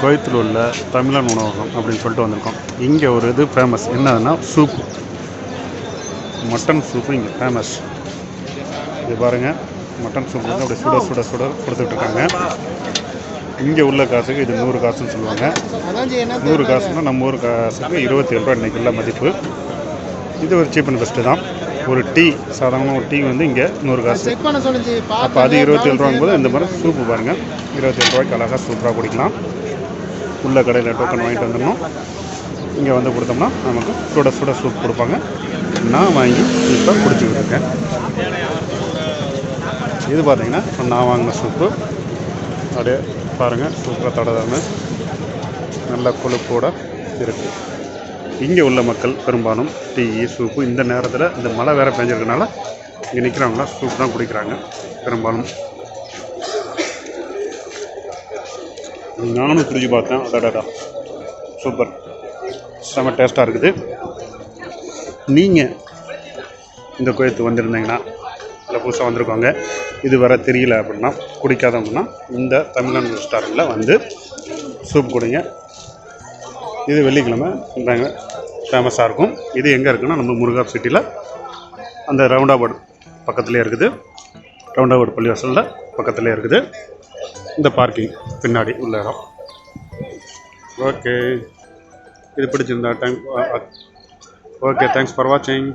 கோயத்தில் உள்ள தமிழன் உணவகம் அப்படின்னு சொல்லிட்டு வந்திருக்கோம். இங்கே ஒரு இது ஃபேமஸ் என்னதுன்னா சூப் மட்டன் சூப்பு இங்கே ஃபேமஸ் இது பாருங்கள் மட்டன் சூப் வந்து அப்படியே சுட சுட சுட கொடுத்துட்டு இருக்காங்க. இங்கே உள்ள காசுக்கு இது நூறு காசுன்னு சொல்லுவாங்க. நூறு காசுன்னா நம்ம ஊர் காசுக்கு இருபத்தி ஏழு ரூபா இன்றைக்கி உள்ள மதிப்பு. இது ஒரு சீப் அண்ட் பெஸ்ட்டு தான். ஒரு டீ சாதாரணமாக ஒரு டீ வந்து இங்கே நூறு காசு. அப்போ அது இருபத்தி ஏழு போது இந்த மாதிரி சூப்பு பாருங்கள் இருபத்தி ஏழு ரூபாய்க்கு அழகாக சூப்பராக குடிக்கலாம். உள்ள கடையில் டோக்கன் வாங்கிட்டு வந்துடணும். இங்கே வந்து கொடுத்தோம்னா நமக்கு சுட சுட சூப் கொடுப்பாங்க. நான் வாங்கி இப்போ குடிச்சிக்கிட்டு இருக்கேன். இது பார்த்தீங்கன்னா நான் வாங்கின சூப்பு அப்படியே பாருங்கள் சூப்பராக தடதாம நல்ல கொழுப்போட இருக்குது இங்கே உள்ள மக்கள் பெரும்பாலும் டீ சூப்பு இந்த நேரத்தில் இந்த மழை வேறு பெஞ்சிருக்கனால இங்கே நிற்கிறவங்களாம் சூப் தான் குடிக்கிறாங்க பெரும்பாலும். நானும் குடிச்சு பார்த்தேன். அடாடாடா. சூப்பர். செம டேஸ்ட்டாக இருக்குது. நீங்கள் இந்த கோயத்து வந்திருந்தீங்கன்னா இல்லை புதுசாக வந்திருக்கோங்க இது வர தெரியல அப்படின்னா குடிக்காதவங்கன்னா இந்த தமிழன் ரெஸ்டாரண்ட்டில் வந்து சூப் கொடுங்க. இது வெள்ளிக்கிழமை. நாங்கள் ஃபேமஸாக இருக்கும். இது எங்கே இருக்குன்னா நம்ம முருகா சிட்டியில் அந்த ரவுண்டாபாடு பக்கத்துலேயே இருக்குது. ரவுண்டாபாடு பள்ளிவாசலில் பக்கத்துலேயே இருக்குது. இந்த பார்க்கிங் பின்னாடி உள்ள இடம். ஓகே இது பிடிச்சிருந்தா டைம் ஓகே தேங்க்ஸ் ஃபார் வாட்சிங்